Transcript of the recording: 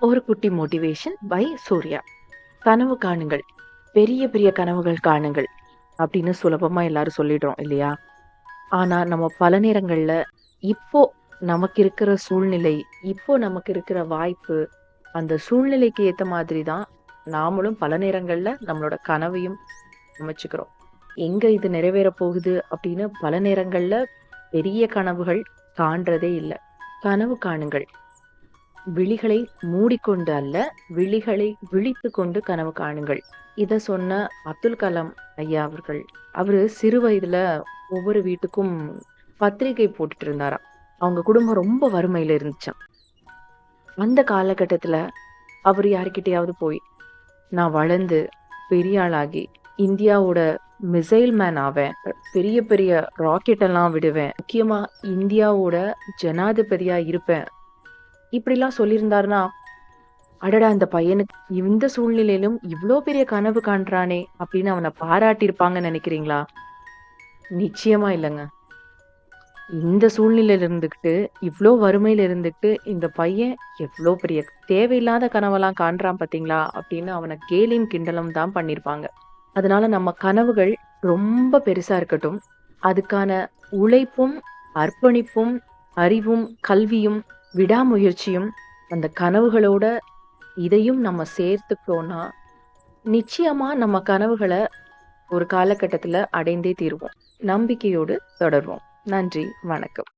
ஒரு குட்டி motivation by Surya. கனவு காணுங்கள். பெரிய பெரிய கனவுகள் காணுங்கள் அப்படின்னு சுலபமா எல்லாரும் சொல்லிடுறோம் இல்லையா? ஆனா நம்ம பல நேரங்கள்ல இப்போ நமக்கு இருக்கிற சூழ்நிலை இப்போ நமக்கு இருக்கிற வாய்ப்பு அந்த சூழ்நிலைக்கு ஏற்ற மாதிரி தான் நாமளும் பல நேரங்கள்ல நம்மளோட கனவையும் அமைச்சுக்கிறோம். எங்க இது நிறைவேற போகுது அப்படின்னு பல நேரங்கள்ல பெரிய கனவுகள் காண்றதே இல்லை. கனவு காணுங்கள். விழிகளை மூடிக்கொண்டு அல்ல விழிகளை விழித்து கொண்டு கனவு காணுங்கள். இத சொன்ன அப்துல் கலாம் ஐயா அவர்கள். அவரு சிறு வயதுல ஒவ்வொரு வீட்டுக்கும் பத்திரிகை போட்டுட்டு இருந்தாராம். அவங்க குடும்பம் ரொம்ப வறுமையில இருந்துச்சாம். அந்த காலகட்டத்துல அவர் யாருக்கிட்டையாவது போய் நான் வளர்ந்து பெரிய ஆளாகி இந்தியாவோட மிசைல் மேன் ஆவேன். பெரிய பெரிய ராக்கெட் எல்லாம் விடுவேன். முக்கியமா இந்தியாவோட ஜனாதிபதியா இருப்பேன். இப்படிலாம் சொல்லியிருந்தாருன்னா அடடா இந்த பையனுக்கு இந்த சூழ்நிலையிலும் இவ்வளோ பெரிய கனவு காண்றானே அப்படின்னு அவனை பாராட்டியிருப்பாங்கன்னு நினைக்கிறீங்களா? நிச்சயமா இல்லைங்க. இந்த சூழ்நிலையில இருந்துக்கிட்டு இவ்வளோ வறுமையில இருந்துக்கிட்டு இந்த பையன் எவ்வளோ பெரிய தேவையில்லாத கனவெல்லாம் காண்றான் பார்த்தீங்களா? அப்படின்னு அவனை கேலியும் கிண்டலும் தான் பண்ணியிருப்பாங்க. அதனால நம்ம கனவுகள் ரொம்ப பெருசா இருக்கட்டும். அதுக்கான உழைப்பும் அர்ப்பணிப்பும் அறிவும் கல்வியும் விடாமுயற்சியும் அந்த கனவுகளோட இதையும் நம்ம சேர்த்துக்கிட்டோம்னா நிச்சயமா நம்ம கனவுகளை ஒரு காலகட்டத்தில் அடைந்தே தீருவோம். நம்பிக்கையோடு தொடர்வோம். நன்றி. வணக்கம்.